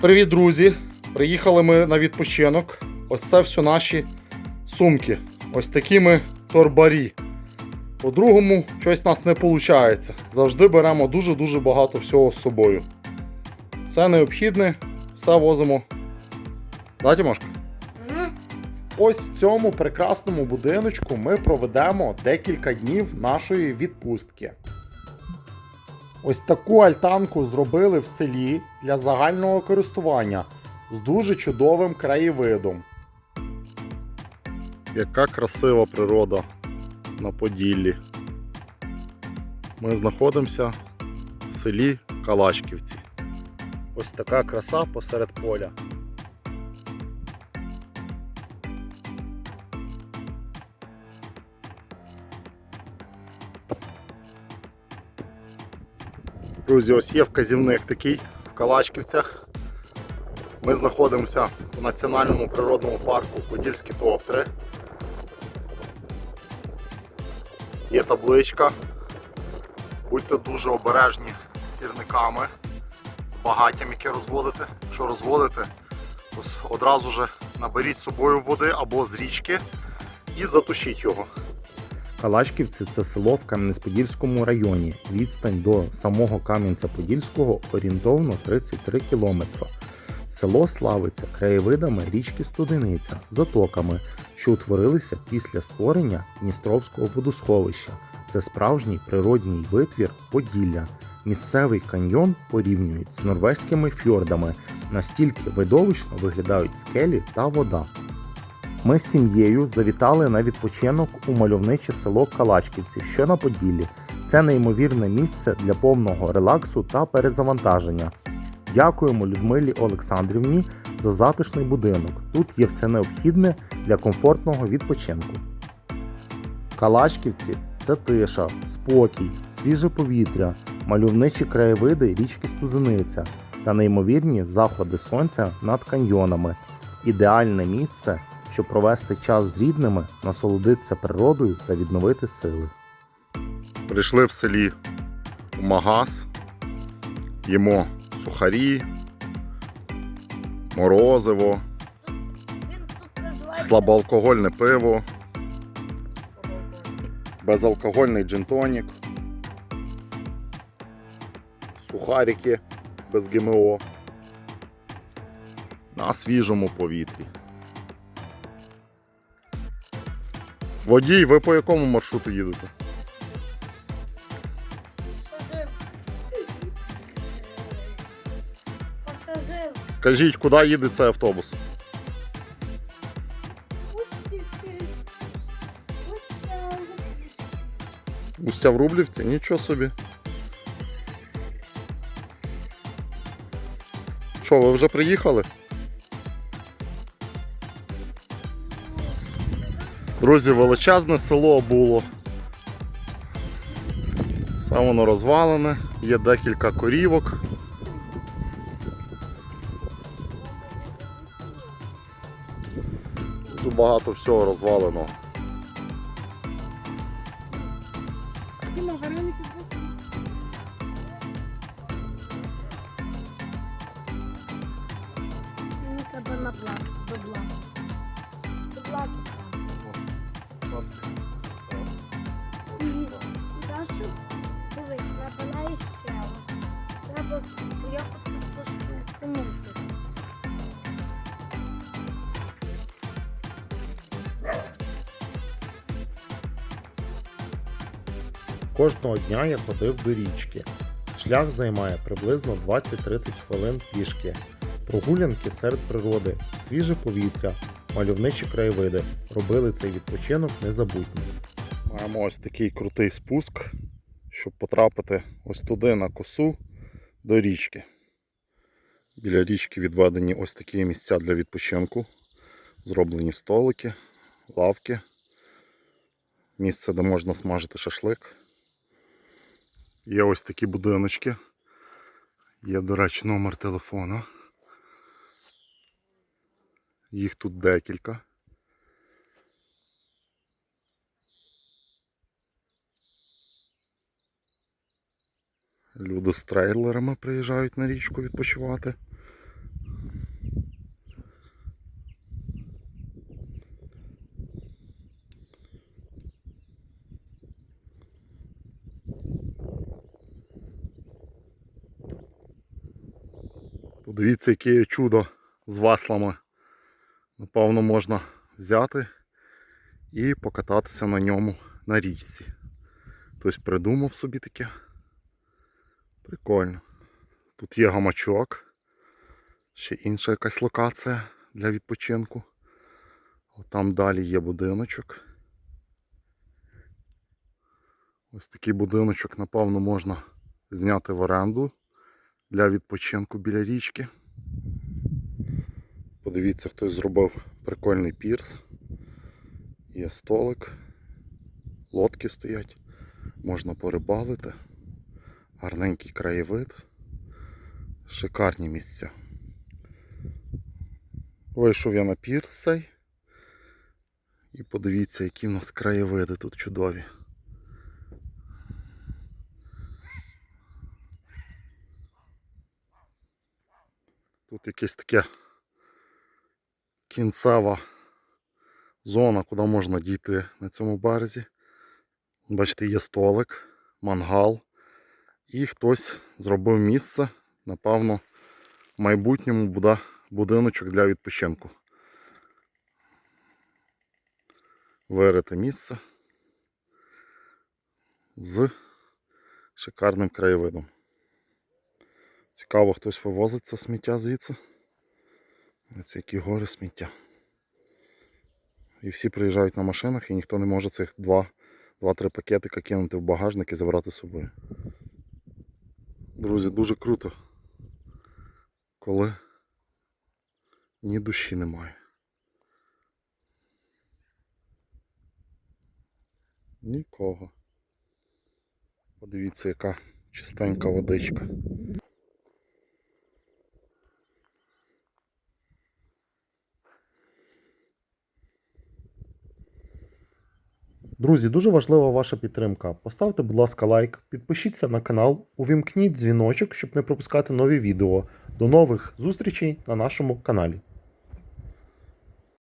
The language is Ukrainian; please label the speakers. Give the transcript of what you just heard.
Speaker 1: Привіт, друзі! Приїхали ми на відпочинок. Ось це все наші сумки. Ось такі ми торбарі. По-другому, щось у нас не виходить. Завжди беремо дуже-дуже багато всього з собою. Все необхідне, все возимо. Да, Тимошка? Ось в цьому прекрасному будиночку ми проведемо декілька днів нашої відпустки. Ось таку альтанку зробили в селі для загального користування з дуже чудовим краєвидом. Яка красива природа на Поділлі. Ми знаходимося в селі Калачківці. Ось така краса посеред поля. Друзі, ось є вказівник такий в Калачківцях. Ми знаходимося у національному природному парку Подільські Товтри. Є табличка. Будьте дуже обережні з сірниками, з багаттям, яке розводите. Якщо розводите, ось одразу же наберіть з собою води або з річки і затушіть його. Калачківці це село в Кам'янець-Подільському районі. Відстань до самого Кам'янця-Подільського орієнтовно 33 кілометри. Село славиться краєвидами річки Студениця, затоками, що утворилися після створення Дністровського водосховища. Це справжній природній витвір Поділля. Місцевий каньйон порівнюють з норвезькими фьордами, настільки видовищно виглядають скелі та вода. Ми з сім'єю завітали на відпочинок у мальовниче село Калачківці, що на Поділлі. Це неймовірне місце для повного релаксу та перезавантаження. Дякуємо Людмилі Олександрівні за затишний будинок. Тут є все необхідне для комфортного відпочинку. Калачківці це тиша, спокій, свіже повітря, мальовничі краєвиди річки Студениця та неймовірні заходи сонця над каньйонами. Ідеальне місце, щоб провести час з рідними, насолодитися природою та відновити сили. Прийшли в селі в магаз, їмо сухарі, морозиво, слабоалкогольне пиво, безалкогольний джинтонік, сухарики без ГМО на свіжому повітрі. Водій, ви по якому маршруту їдете?
Speaker 2: пасажир. Пасажир.
Speaker 1: Скажіть, куди їде цей автобус? Устя в Рублівці? Нічого собі. Що, ви вже приїхали? Друзі, величезне село було. Все воно розвалене, є декілька корівок. Дуже багато всього розвалено.
Speaker 2: Мені треба на Даша, дивись, треба на ще. Треба поїхати поспілкнути.
Speaker 1: Кожного дня я ходив до річки. Шлях займає приблизно 20-30 хвилин пішки. Прогулянки серед природи, свіже повітря, мальовничі краєвиди робили цей відпочинок незабутнім. Маємо ось такий крутий спуск, щоб потрапити ось туди на косу до річки. Біля річки відведені ось такі місця для відпочинку. Зроблені столики, лавки, місце, де можна смажити шашлик. Є ось такі будиночки. Є, до речі, номер телефона. Їх тут декілька. Люди з трейлерами приїжджають на річку відпочивати. Подивіться, яке є чудо з васлами. Напевно, можна взяти і покататися на ньому на річці. Хтось придумав собі таке. Прикольно. Тут є гамачок. Ще інша якась локація для відпочинку. Там далі є будиночок. Ось такий будиночок, напевно, можна зняти в оренду для відпочинку біля річки. Подивіться, хтось зробив прикольний пірс. Є столик, лодки стоять, можна порибалити. Гарненький краєвид. Шикарні місця. Вийшов я на пірс. І подивіться, які в нас краєвиди тут чудові. Тут якесь таке кінцева зона, куди можна дійти на цьому березі. Бачите, є столик, мангал. І хтось зробив місце. Напевно, в майбутньому буде будиночок для відпочинку. Вирите місце з шикарним краєвидом. Цікаво, хтось вивозить це сміття звідси. Це які гори сміття. І всі приїжджають на машинах і ніхто не може цих 2-3 пакетика кинути в багажник і забрати з собою. Друзі, дуже круто, коли ні душі немає. Нікого. Подивіться, яка чистенька водичка. Друзі, дуже важлива ваша підтримка. Поставте, будь ласка, лайк, підпишіться на канал, увімкніть дзвіночок, щоб не пропускати нові відео. До нових зустрічей на нашому каналі.